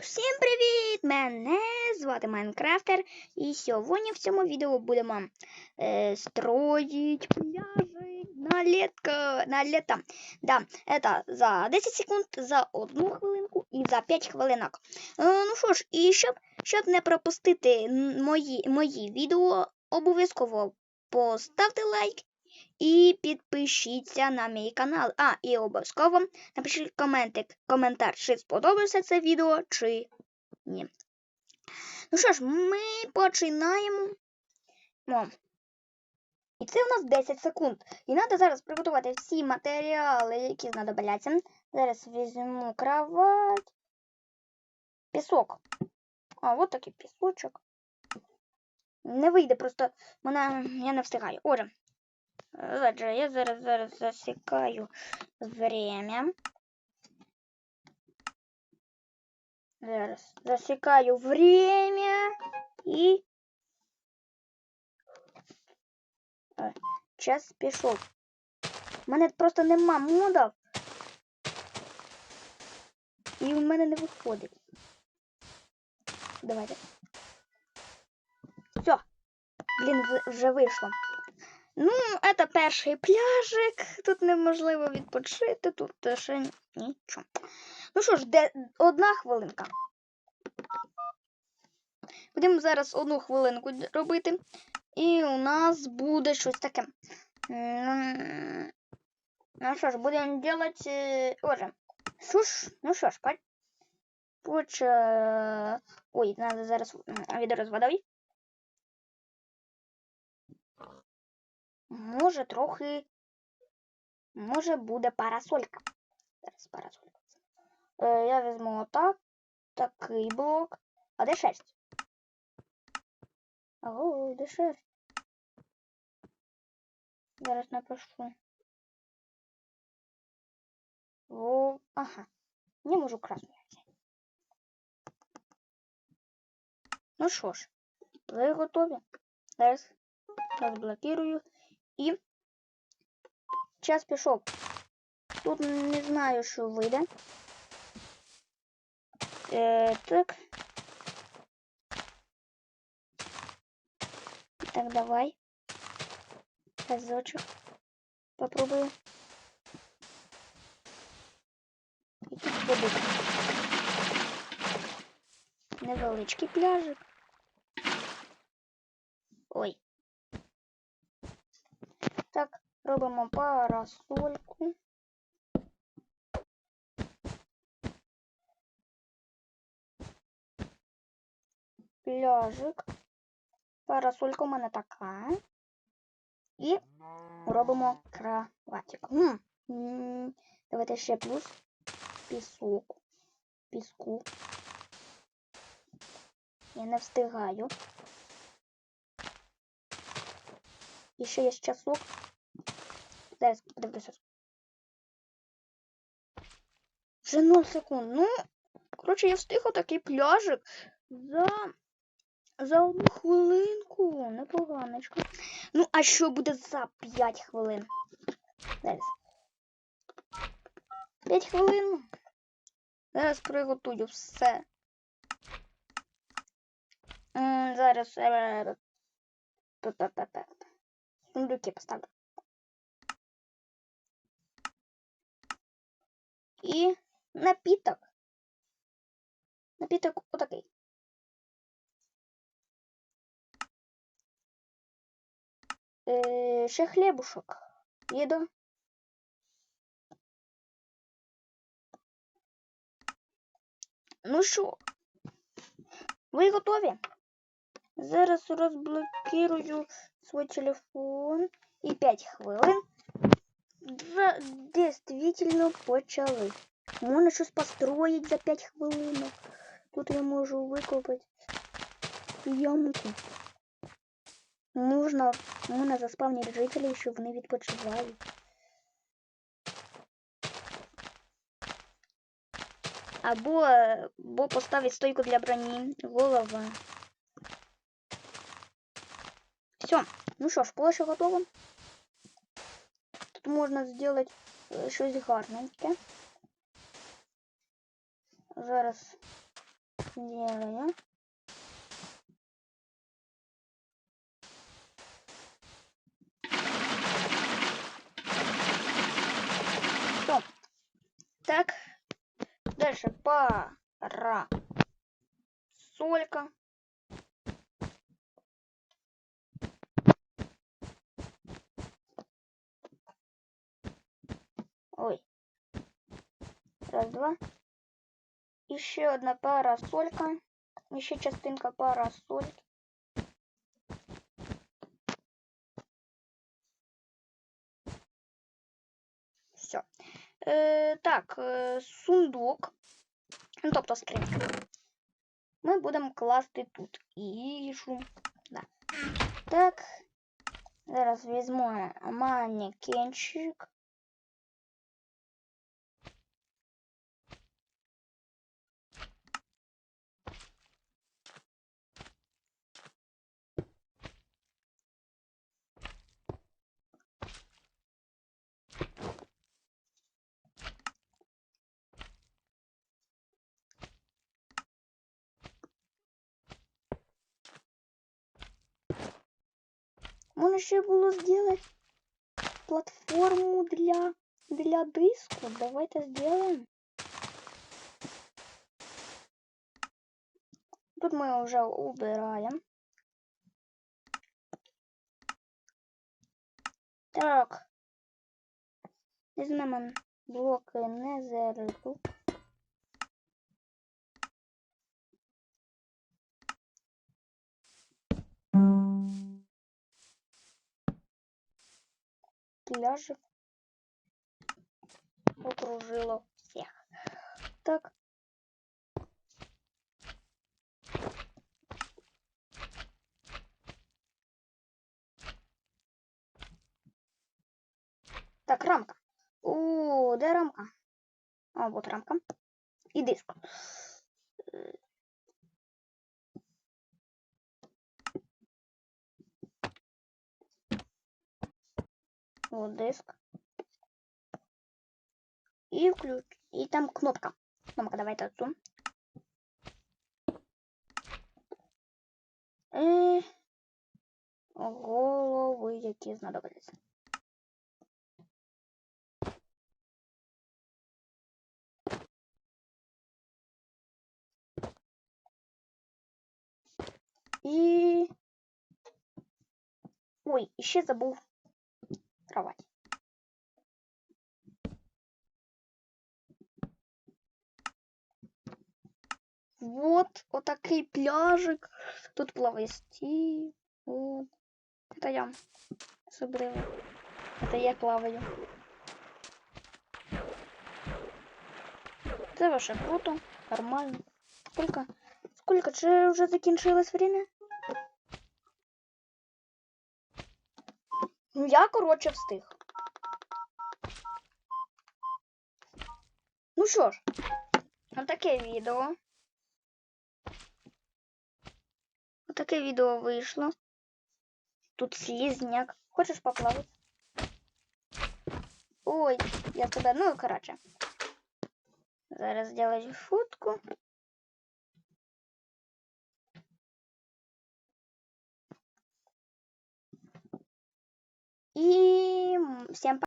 Всім привіт! Мене звати Майнкрафтер. І сьогодні в цьому відео будемо е, строїть пляжик на літко, на літо. Да, это за 10 секунд, за 1 хвилинку і за 5 хвилинок. Е, ну що ж, і щоб, щоб не пропустити мої, мої відео, обов'язково поставте лайк і підпишіться на мій канал. А, і обов'язково напишіть коментик, коментар, чи сподобався це відео, чи ні. Ну що ж, ми починаємо. О. І це у нас 10 секунд. І треба зараз приготувати всі матеріали, які знадобляться. Зараз візьму кровать. Пісок. А, от такий пісочок. Не вийде, просто мене я не встигаю. Отже. Отже, я зараз зараз засікаю время. Зараз засікаю время і Е, час пішов. У мене просто нема модів. І в мене не виходить. Давайте. Все. Блін, вже вийшло. Ну, це перший пляжик. Тут неможливо відпочити, тут ще нічого. Ну що ж, де одна хвилинка. Будемо зараз одну хвилинку робити. І у нас буде щось таке. Ну що ж, будемо робити. Отже. Що ж, ну що ж, паль. Поч... е, Ой, треба зараз відео з водою. Може, трохи. Може, буде парасолька. Зараз парасолька. Е, я візьму отак. Такий блок. А де шерсть? Ого, де шерсть? Зараз напишу. Во, ага. Не можу красну взяти. Ну що ж, ви готові? Зараз розблокирую. І час пішов. Тут не знаю, що вийде. Е, так. Так, давай. Разочек. Попробую. І тут буде невеличкий пляжик. Ой. Так, робимо парасольку. Пляжик. Парасолька у мене така. І робимо кроватик. М, м, Давайте ще плюс пісок. Піску. Я не встигаю. І ще є часок. Зараз подивлюся. Вже 0 секунд. Ну, коротше, я встиг отакий пляжик за, за одну хвилинку. Непоганочко. Ну, а що буде за 5 хвилин? Зараз. 5 хвилин. Зараз приготую все. Зараз. е. Сундуки поставлю. І напіток. Напіток отакий. Е, ще хлібушок. Їду. Ну що, ви готові? Зараз розблокирую свій телефон і 5 хвилин. Вже дійсно почали. Можна щось построїть за 5 хвилин. Тут я можу викопати ямку. Можна, можна заспавнити жителів, щоб вони відпочивали. Або, або поставити стойку для броні. Голова. Все. Ну що ж, площа готова. Тут можна зробити е, щось гарненьке. Зараз Делаю. Всё. Так. Дальше пара. Солька. Ой. Раз, два. І ще одна парасолька. І ще частинка парасольки. Все. Е, так, е, сундук. Ну, тобто скринька. Ми будемо класти тут їжу. Да. Так. Зараз візьмемо манекенчик. Можно ще було зробити платформу для, для диску. Давайте сделаем. Тут мы уже убираем. Так. Візьмемо блоки незеру. Пляжик окружило всех. Так. Так, рамка. О, де рамка? А, вот рамка. І диск. Вот диск. И включ. И там кнопка. Кнопка, давайте отцу. Е... Голови, які знадобляться. І... Ой, ще забув кровать. Вот, вот такой пляжик. Тут плавості. Вот. Это я зробила. Это я плаваю. Це ваше круто, нормально. Сколько? Сколько? Чи вже закінчилось время? Ну, я, коротше, встиг. Ну що ж, отаке відео. Отаке відео вийшло. Тут слізняк. Хочеш поплавати? Ой, я тебе, ну коротше. Зараз зроблю фотку. И всем пока.